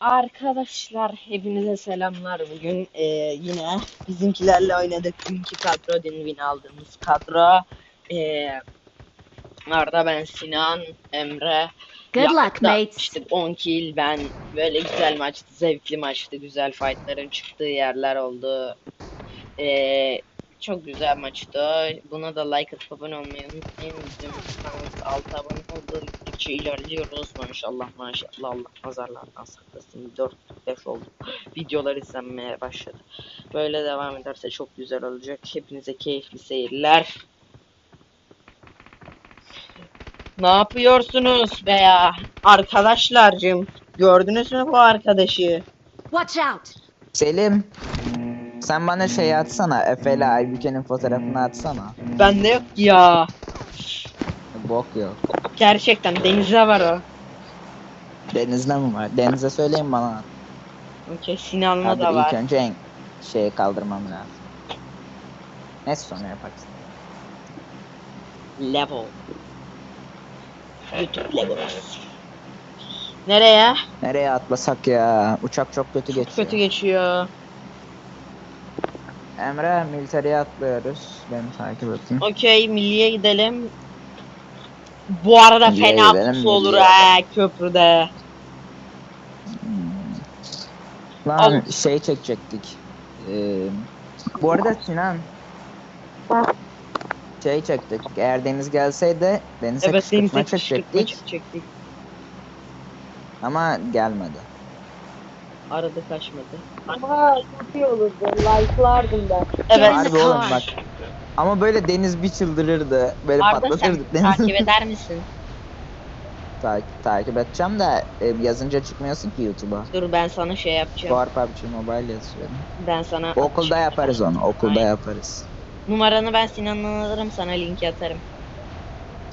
Arkadaşlar hepinize selamlar. Bugün e, yine bizimkilerle oynadık. Dünkü kadro dün win aldığımız kadro. E, Arda ben Sinan, Emre. Good luck, mates. İşte 10 kill ben böyle güzel maçtı, zevkli maçtı, güzel fightların çıktığı yerler oldu. E, çok güzel maçtı. Buna da like atıp abone olmayı unutmayın. Bizim kanalımız 6 abone oldu. Gittikçe ilerliyoruz. Maşallah maşallah. Allah nazarlardan saklasın. 4 5 oldu. Videolar izlenmeye başladı. Böyle devam ederse çok güzel olacak. Hepinize keyifli seyirler. Ne yapıyorsunuz be ya? Arkadaşlarcım. Gördünüz mü bu arkadaşı? Watch out! Selim. Sen bana şey atsana. Efe ile Aybüke'nin fotoğrafını atsana. Bende yok ya. Bok yok. Gerçekten denizde var o. Deniz'de mi var? Deniz'e söyleyin bana. Okey Sinan'la Hadi da ilk var. önce en şeyi kaldırmam lazım. Neyse sonra yaparız. Level. YouTube level. Nereye? Nereye atlasak ya? Uçak çok kötü geçiyor. Kötü geçiyor. Emre militariye atlıyoruz. Beni takip edin. Okey milliye gidelim. Bu arada Milliye fena gidelim, pusu olur milliye. ha köprüde. Lan Al. şey çekecektik. Ee, bu arada Sinan. Şey çektik. Eğer Deniz gelseydi denize Evet kışkırtma denize çekecektik. çekecektik. Ama gelmedi. Aradı kaçmadı. Ama çok iyi olurdu. Like'lardım ben. Evet. Harbi oğlum bak. Ama böyle Deniz bir çıldırırdı. Böyle Arda sen patlatırdık Deniz. takip eder misin? takip, takip edeceğim de e, yazınca çıkmıyorsun ki YouTube'a. Dur ben sana şey yapacağım. War PUBG Mobile yazıyorum. Ben sana Okulda yaparız onu. Okulda Aynen. yaparız. numaranı ben Sinan'dan alırım sana linki atarım.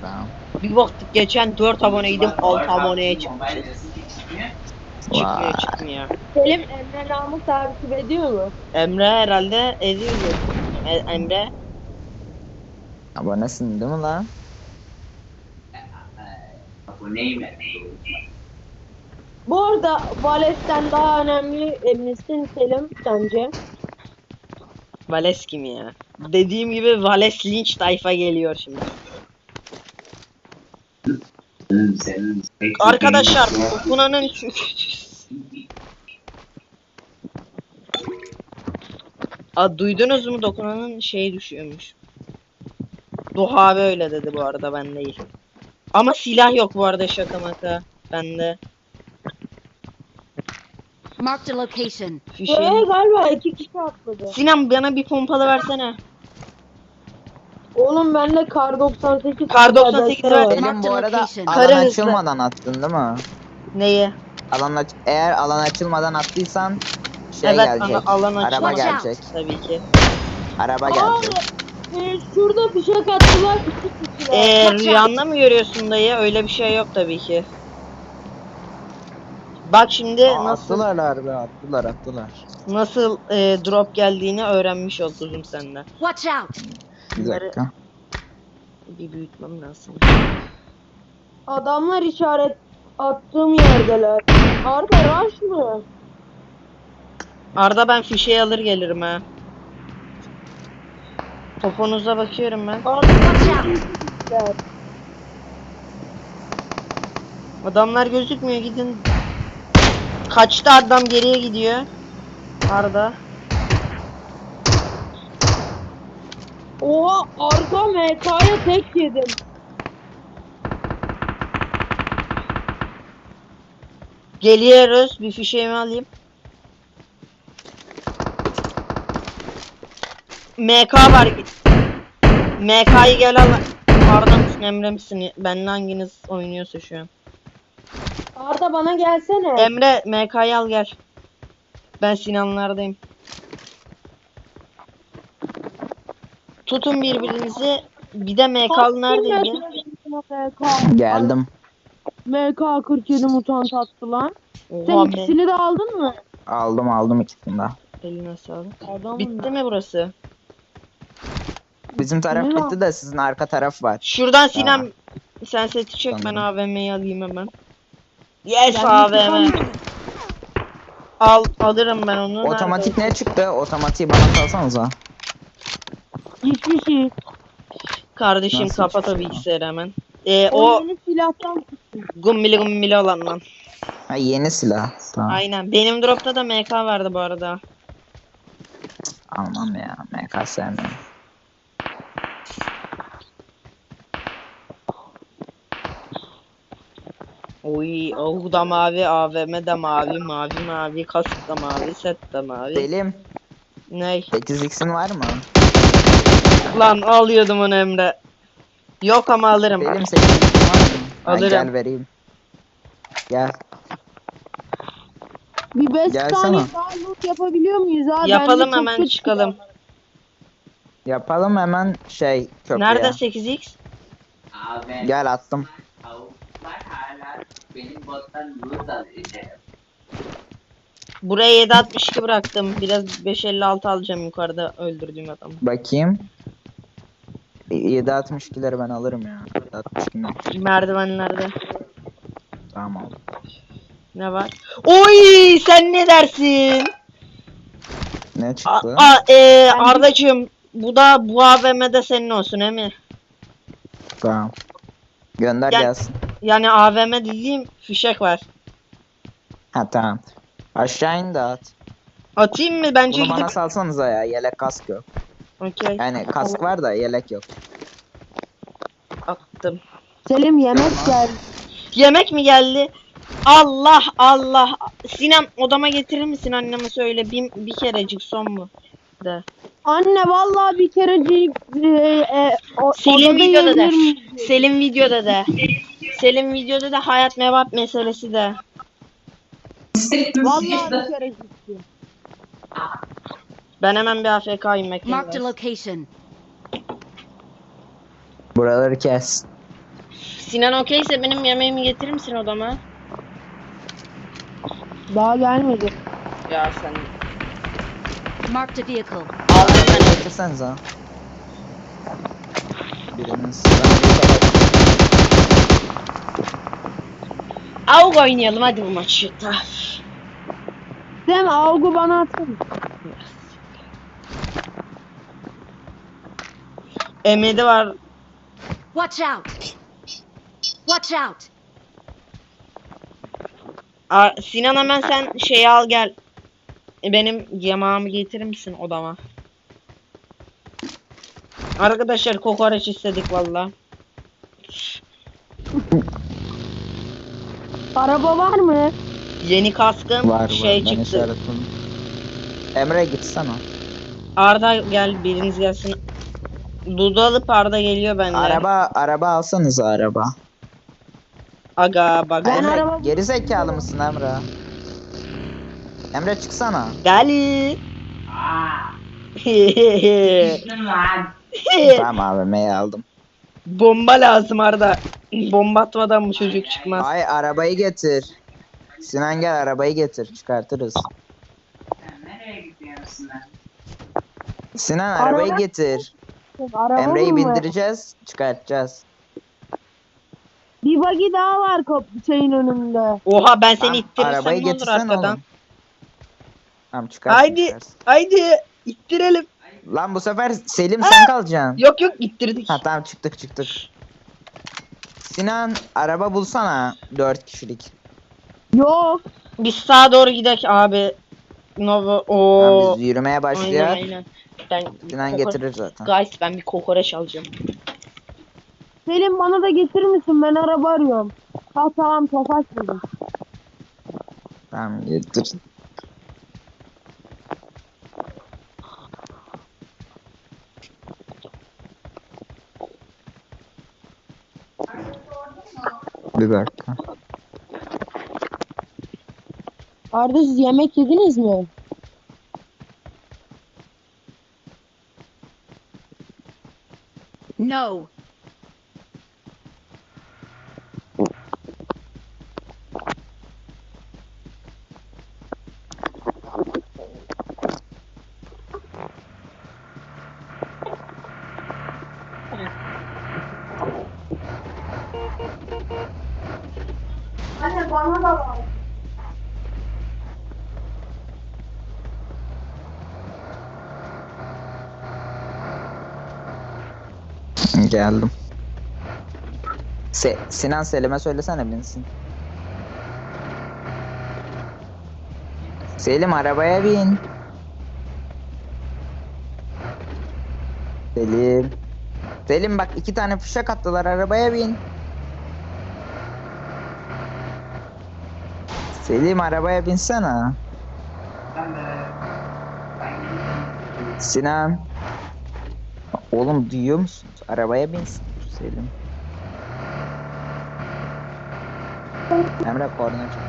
Tamam. Bir baktık geçen 4 aboneydim 6 aboneye çıkmışız. Çıkmıyor Vay. çıkmıyor. Selim Emre Namık takip ediyor mu? Emre herhalde ediyordu. E- Emre Abonesin değil mi lan? Bu arada Vales'ten daha önemli misin Selim sence? Vales kim ya? Dediğim gibi Vales linç tayfa geliyor şimdi. Arkadaşlar Okuna'nın Aa, duydunuz mu Dokuna'nın şeyi düşüyormuş. Doğa abi öyle dedi bu arada ben değil. Ama silah yok bu arada şaka maka. Bende. Marked a location. Ee, Fişeği. galiba iki kişi atladı. Sinan bana bir pompalı versene. Oğlum bende kar 98 Kar 98 adresleri var. var. Bu arada alan açılmadan attın değil mi? Neyi? Alan aç eğer alan açılmadan attıysan şey evet gelecek. alan. Araba gelecek. Tabii ki. Araba gelecek. e, şurada fişek attılar iki kişiler. Ee, Watch rüyanda mı görüyorsun dayı? Öyle bir şey yok tabii ki. Bak şimdi Aa, nasıl Attılar harbi attılar attılar. nasıl e, drop geldiğini öğrenmiş oldum senden. Watch out! Bir dakika. Bir büyütmem lazım. Adamlar işaret attığım yerdeler. Arda rush mı? Arda ben fişeği alır gelirim ha. Topunuza bakıyorum ben. Arda! Adamlar gözükmüyor gidin. Kaçtı adam geriye gidiyor. Arda. Oha arka MK'ya tek yedim. Geliyoruz. Bir fişeğimi alayım. MK var. MK'yı gel al. Arda mısın Emre misin? Benle hanginiz oynuyorsa şu an. Arda bana gelsene. Emre MK'yı al gel. Ben Sinanlardayım. Tutun birbirinizi. Bir de MK'lı neredeydi? MK. Geldim. MK 47 mutant attı lan. Sen Oha be. ikisini de aldın mı? Aldım aldım ikisini de. Eline sağlık. Adamım Bitti mi burası? Bizim taraf Ne bitti de sizin arka taraf var. Şuradan Sinan Tamam. sen seti çek ben Tamam. AVM'yi alayım hemen. Yes Ben AVM. Al alırım ben onu. Otomatik ne çıktı? Otomatiği bana salsanıza. Hiçbir şey. Kardeşim Nasıl kapat o çıktı? bilgisayarı hemen. Ee, O o yeni silahtan gummili gummili olan lan. Ha yeni silah. Tamam. Aynen. Benim dropta da MK vardı bu arada. Almam ya. MK sevmiyorum. Oy, oh da mavi, AVM de mavi, mavi mavi, kask da mavi, set de mavi. Selim. Ney? 8x'in var mı? Lan alıyordum onu Emre. Yok ama alırım. Selim 8x'in var mı? Ay, Alırım. gel vereyim. Gel. bir 5 Gelsene. tane daha loot yapabiliyor muyuz abi? Yapalım Bende çok hemen kötü çıkalım. Yapalım hemen şey köprüye. Nerede 8x? Abi Gel attım. tavuklar hala benim bottan loot alacak. Buraya 762 bıraktım. Biraz 556 alacağım yukarıda öldürdüğüm adamı. Bakayım. 7.62'leri ben alırım ya. 7.62 ne? Merdivenlerde. Tamam. Ne var? Oy sen ne dersin? Ne A, çıktı? a e, Ardacığım bu da bu AVM'de senin olsun he mi? Tamam. Gönder Gel. gelsin. Yani AVM dediğim fişek var. Ha tamam. Aşağı in de at. Atayım mı? Bence Bunu bana gidip... salsanıza ya. Yelek kask yok. Okey. Yani kask var da yelek yok. Attım. Selim yemek geldi. Yemek mi geldi? Allah Allah. Sinem odama getirir misin anneme söyle. Bir, bir kerecik son mu? De. Anne vallahi bir kerecik e, e, o, Selim videoda de. Selim videoda de. Selim videoda da hayat mevat meselesi de. Vallahi bir kerecik. Ben hemen bir AFK'yim Marked a bekleyin. location. Buraları kes. Sinan okeyse benim yemeğimi getirir misin odama? Daha gelmedi. Ya sen Marked a vehicle. aldım ben. Getirsenize. Biriniz. Avg oynayalım hadi bu maçı. da. Dem Avgu bana atın. M7 var. Watch out. Watch out. Aa, Sinan hemen sen şeyi al gel. E, Benim yemeğimi getirir misin odama? Arkadaşlar kokoreç istedik valla. Araba var mı? Yeni kaskın Var var. şey ben çıktı. Emre gitsene. Arda gel biriniz gelsin. Dudu alıp Arda geliyor bende. Araba araba alsanız araba. Aga bak. Ben Emre araba- geri zekalı mısın Emre? Emre çıksana. Gel. Tamam abi M'yi aldım. Bomba lazım Arda. Bomba atmadan bu çocuk çıkmaz. Ay arabayı getir. Sinan gel arabayı getir çıkartırız. Sen nereye gidiyorsun lan? Sinan Araba- arabayı getir. Araba Emre'yi mı? bindireceğiz çıkartacağız. Bir bagi daha var kapı şeyin önünde. Oha ben seni Tamam, ittirirsem arabayı ne olur getirsene arkadan. oğlum. Tamam çıkart. Haydi. Haydi ittirelim. Lan bu sefer Selim sen kalacaksın. Yok yok ittirdik. Ha tamam çıktık çıktık. Sinan araba bulsana 4 kişilik. Yok. Biz sağa doğru gidek abi. Nova o. Tamam, biz yürümeye başlayalım. Aynen aynen. Ben Sinan getirir zaten. Guys ben bir kokoreç alacağım. Selim bana da getirir misin? Ben araba arıyorum. Ha tamam tofaş buldum. Tamam getir. Bir dakika. Arda siz yemek yediniz mi? No. Geldim. Se Sinan Selim'e söylesene binsin. Selim arabaya bin. Selim. Selim bak iki tane fişek attılar arabaya bin. Selim arabaya binsene. Sinan. Oğlum duyuyor musun? Arabaya binsin Selim. Emre korna çek.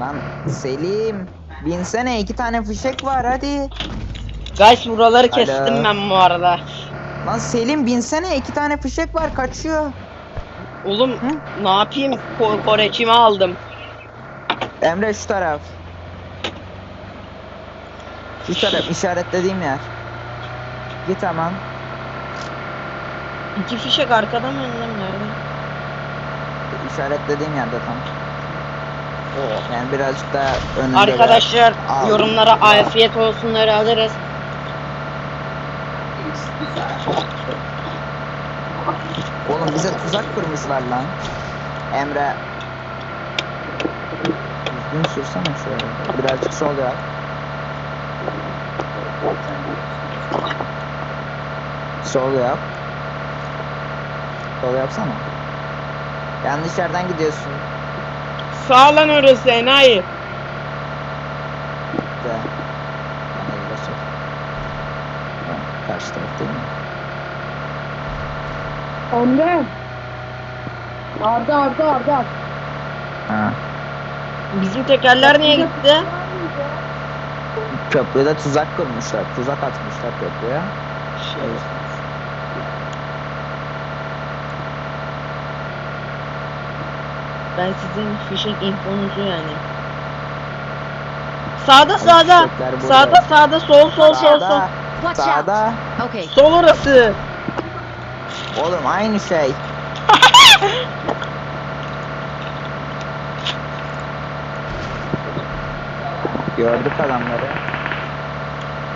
Lan Selim. Binsene iki tane fişek var hadi. Guys buraları Alo. kestim ben bu arada. Lan Selim binsene iki tane fişek var kaçıyor. Oğlum Hı? ne yapayım? Ko Koreçimi aldım. Emre şu taraf. Şu taraf işaretlediğim yer. Git hemen. İki fişek arkada mı önde mi nerede? İşaretlediğim yerde tam. Yani birazcık daha önünde. Arkadaşlar Al. yorumlara afiyet olsunları alırız. Oğlum bize tuzak kurmuşlar lan. Emre. Düzgün sürsene şöyle. Birazcık sol yap. Sol yap. Sol yapsana. Yanlış yerden gidiyorsun. Sağ lan orası enayi. De. Karşı taraf değil mi? Emre. Arda Arda Arda. Ha. Bizim tekerler niye gitti? Köprüde tuzak kurmuşlar. Tuzak atmışlar köprüye. Şey. Ben sizin fişek infonuzu yani. Sağda sağda. Sağda sağda sol sol sol sol. Sağda. Sağda. Okay. Sol orası. Oğlum aynı şey. Gördük adamları.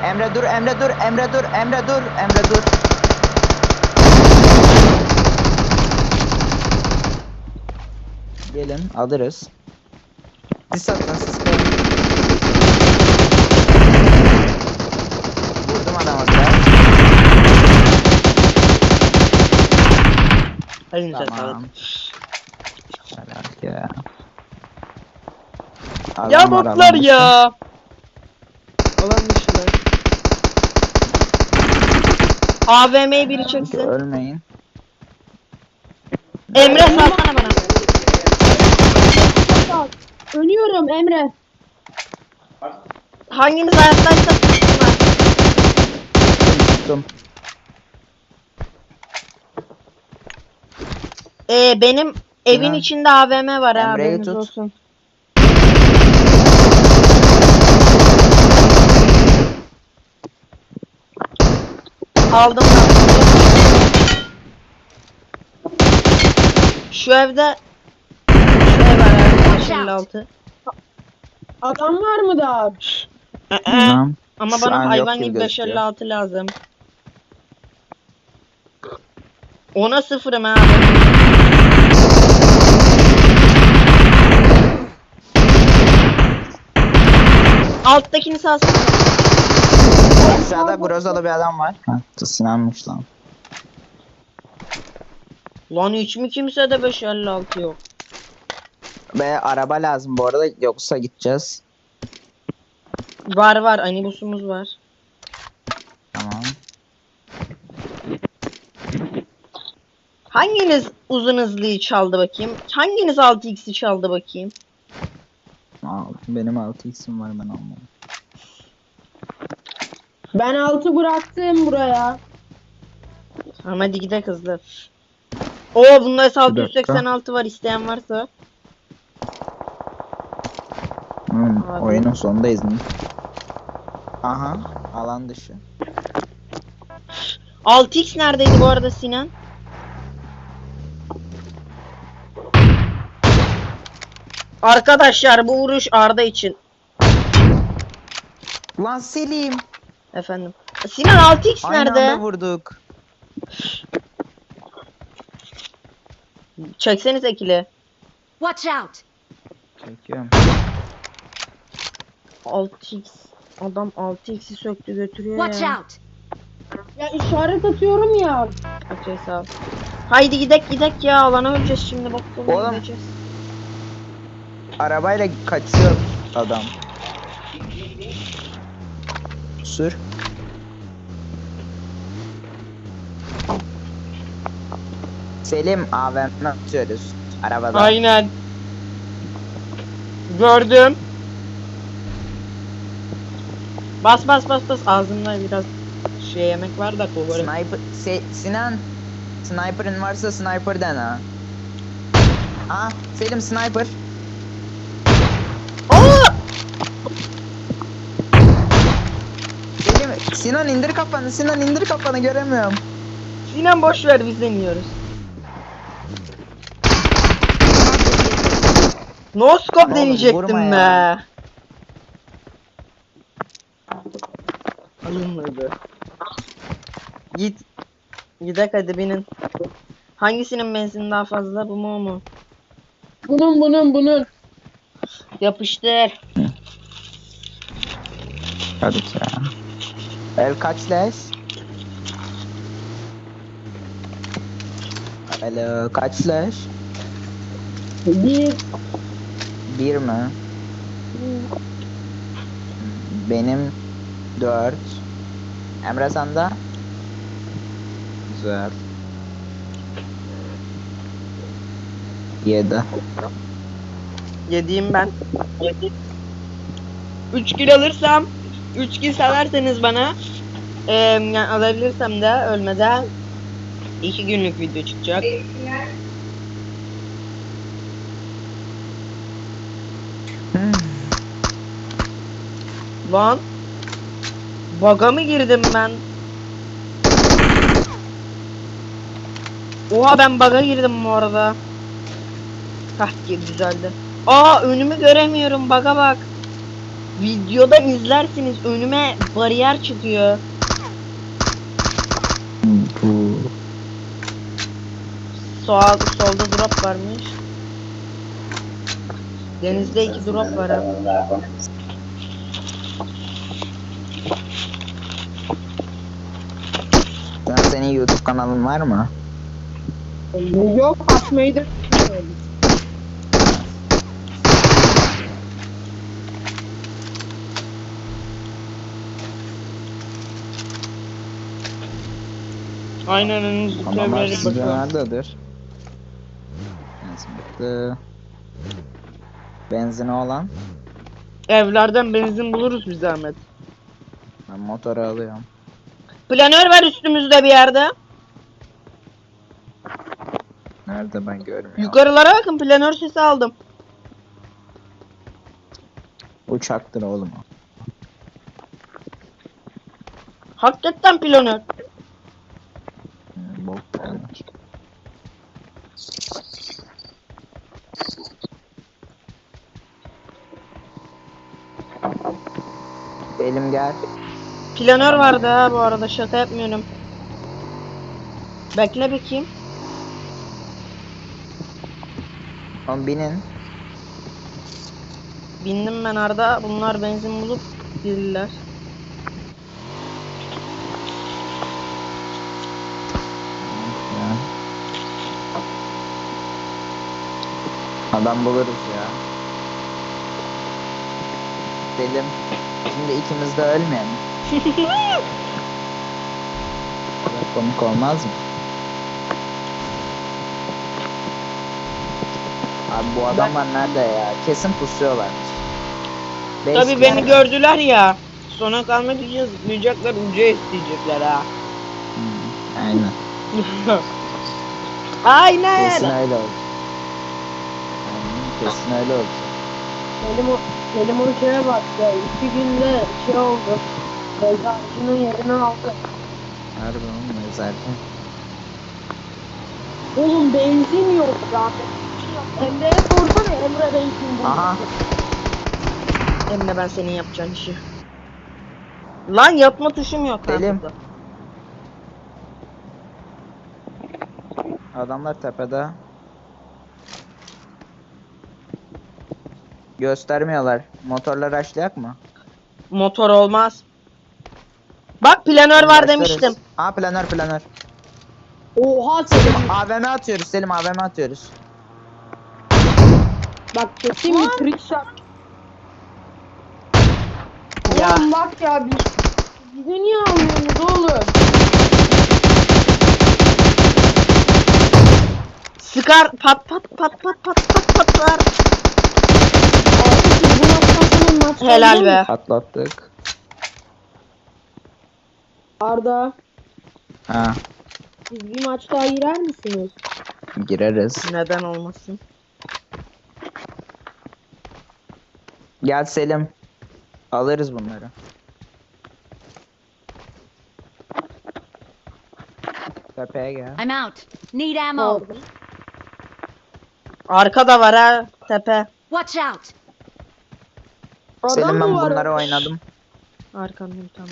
Emre dur, Emre dur, Emre dur, Emre dur, Emre dur. Gelin alırız. Sis atın koyun. Vurdum biraz. Elinize. Tamam. Helal ya. Botlar ya. Alan dışılar. AVM'yi biri dışı. çeksin. Ölmeyin. Emre salsana bana. Ölüyorum Emre. Hanginiz hayattaysa tutsunlar. Tuttum. Ee, benim evin Sinan. içinde AVM var ha Emre'yi haberiniz tut. olsun. Aldım ben. Şu evde şu ev var abi, 556. Adam var mı daha? Ee, Tamam. Ama Şu an bana yok hayvan gibi gibi gözüküyor. 556 lazım. Ona sıfırım ha. Alttakini salsın. Aşağıda grozalı bir adam var. Ha, Sinanmış lan. Lan hiç mi kimsede 556 yok? Ve araba lazım bu arada yoksa gideceğiz. Var var anibusumuz var. Tamam. Hanginiz uzun hızlıyı çaldı bakayım? Hanginiz 6x'i çaldı bakayım? Al, benim 6x'im var ben almam. Ben altı bıraktım buraya. Tamam hadi gidelim hızlı. Oo bunda dakika. 686 var isteyen varsa. Abi. oyunun sonundayız mı? Aha alan dışı. 6x neredeydi bu arada Sinan? Arkadaşlar bu vuruş Arda için. Lan Selim. Efendim. Sinan 6x Aynı nerede? anda vurduk. Çekseniz ekili. Watch out! Çekiyorum. 6x. Adam 6x'i söktü götürüyor Watch ya. out! Ya işaret atıyorum ya. Okey sağ ol. Haydi gidek gidek ya alana öleceğiz şimdi bokluğuna Oğlum. gideceğiz. Arabayla kaçıyor adam. Sür. Selim AVM atıyoruz. Arabada. Aynen. Gördüm. Bas bas bas bas ağzımda biraz şey yemek var da kovarım. Sniper Se- Sinan Sniper'ın varsa sniper dene ha. Aa Selim sniper. Aa! Selim Sinan indir kafanı Sinan indir kafanı göremiyorum. Sinan boş ver biz deniyoruz. No scope deneyecektim be. ya. Alınmadı. Git. Gidek hadi binin. Hangisinin benzin daha fazla bu mu o mu? Bunun bunun bunun. Yapıştır. Hadi ya. El kaç leş? Alo kaç leş? Bir. Bir mi? Benim dört. Emre sende? Güzel. Yedi. Yediğim ben. 3 kilo alırsam 3 kill severseniz bana eee yani alabilirsem de ölmeden 2 günlük video çıkacak. Hmm. Lan Baga mı girdim ben? Oha ben baga girdim bu arada. Hah ki düzeldi. Aa önümü göremiyorum baga bak. Videoda izlersiniz önüme bariyer çıkıyor. Bu. Sağ, solda drop varmış. Denizde iki drop var ha. Senin YouTube kanalın var mı? Yok açmayı da. Aynen önünüzdeki Adamlar evlere sizce bakıyorum. nerededir? Benzin bitti. Benzini olan. Evlerden benzin buluruz bir zahmet. Ben motoru alıyorum. Planör var üstümüzde bir yerde. Nerede ben görmüyorum. Yukarılara bakın planör sesi aldım. Uçaktır oğlum o. Hakikaten planör. Hmm, Bok planör. Elim gel. Planör vardı ha bu arada şaka yapmıyorum. Bekle bakayım. Oğlum binin. Bindim ben Arda. Bunlar benzin bulup. Ya. Adam buluruz ya. Selim. Şimdi ikimiz de ölmeyelim. Komik olmaz mı? Abi bu adamlar nerede ya? Kesin pusuyorlarmış. Beş Tabii beni kere- gördüler ya. Sona kalmak için zıplayacaklar, uca isteyecekler ha. Hmm, aynen. Aynen. Kesin öyle oldu. Aynen, kesin öyle oldu. Selim o, Selim o şeye bak ya. iki günde şey oldu. Mezarcının yerini aldı. Harbi oğlum zaten. Oğlum benzin yok zaten. Emre'ye sorsana Emre benzin buldu. Aha. Emre ben senin yapacağın işi. Lan yapma tuşum yok. ha burada. Adamlar tepede. Göstermiyorlar. Motorlar açlayak mı? Motor olmaz. Bak planör var demiştim. Aa planör planör. Oha Selim. AVM atıyoruz Selim AVM atıyoruz. Bak kesin bir trick shot. Ya. Oğlum bak ya biz bize niye almıyorsunuz oğlum? Sıkar pat pat pat pat pat pat patlar. Helal be. Atlattık. Arda Ha siz bir maç daha girer misiniz? gireriz. Neden olmasın? Gel Selim. Alırız bunları. Tepeye gel. I'm out. Need ammo. Orada. Arkada var ha tepe. Watch out. Adam Selim ben var bunları oynadım. Arkanda bir tane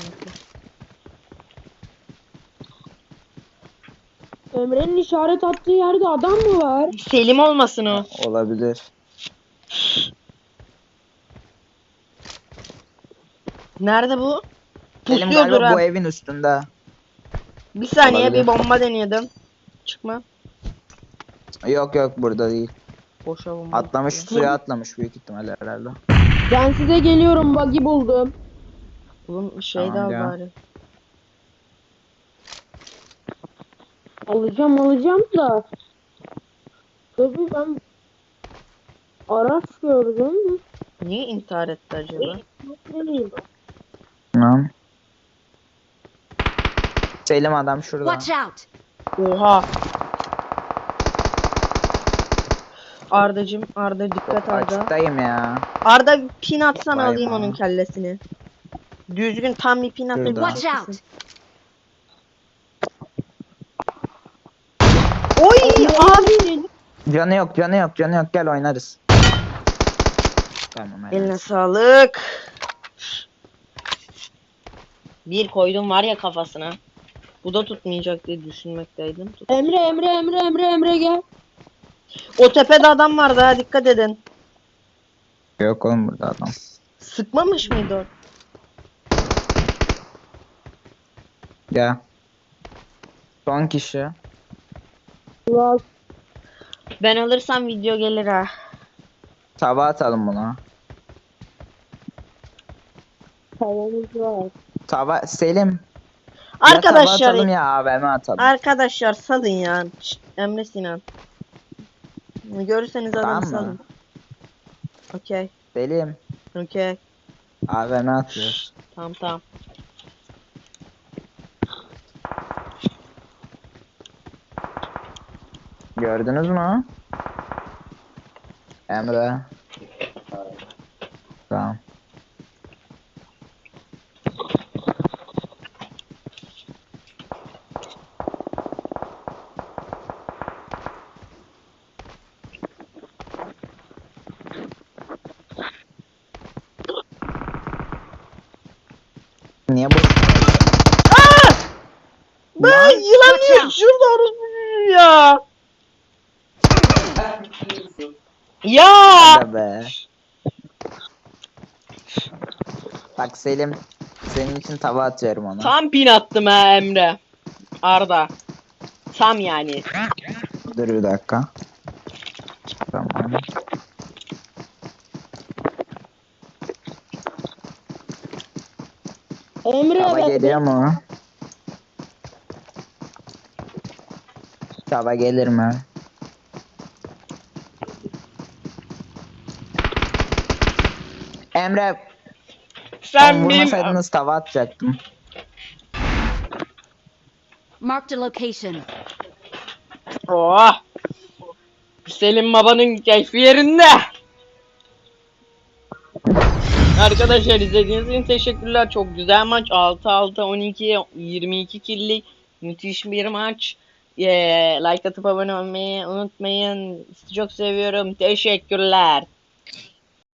Emre'nin işaret attığı yerde adam mı var? Selim olmasın o. Olabilir. Nerede bu? Selim Pusuyordur galiba ha. bu evin üstünde. Bir saniye Olabilir. bir bomba deneyedim. Çıkma. Yok yok burada değil. Boşa bomba. Atlamış suya atlamış büyük ihtimalle herhalde. Ben size geliyorum buggy buldum. Oğlum şey Tamam al ya. bari. Alacağım alacağım da. Tabii ben araç gördüm. Niye intihar etti acaba? Ne bileyim. Tamam. Selim adam şurada. Watch out. Oha. Ardacım Arda dikkat Arda. Açıktayım ya. Arda pin atsan Vay alayım be. onun kellesini. Düzgün tam bir pin at. da Şurada. bir Watch çeksin. out. Oy abi. Canı yok canı yok canı yok gel oynarız. Tamam. Eline sağlık. Bir koydum var ya kafasına. Bu da tutmayacak diye düşünmekteydim. Tut- Emre Emre Emre Emre Emre gel. O tepede adam vardı ha dikkat edin. Yok oğlum burada adam. Sıkmamış mıydı o? Gel. Son kişi. Ulan Ben alırsam video gelir ha. Tava atalım buna. tavamız var. Tava Selim. Ya tava Arkadaşlar atalım ya AVM atalım. Arkadaşlar salın ya. Şşt, Emre Sinan. Görürseniz adam Tamam mı? salın. Okey. Selim. Okey. AVM atıyoruz. Tamam tamam. Gördünüz mü? Emre. Tamam. Niye bu? Ben yılan Watch niye out. şurada orospu ya? Ya! Aga be. Bak Selim senin için tava atıyorum ona. Tam pin attım ha Emre. Arda. Tam yani. Dur bir dakika. Tamam. Emre Tava ben- geliyor mu? Tava gelir mi? Emre, Sen Sen benim... vurmasaydınız tava atacaktım. Marked a location. Oh! Selim babanın keyfi yerinde. Arkadaşlar izlediğiniz için teşekkürler. Çok güzel maç. 6-6 12 22 killik müthiş bir maç. Ee, like atıp abone olmayı unutmayın. Sizi çok seviyorum. Teşekkürler.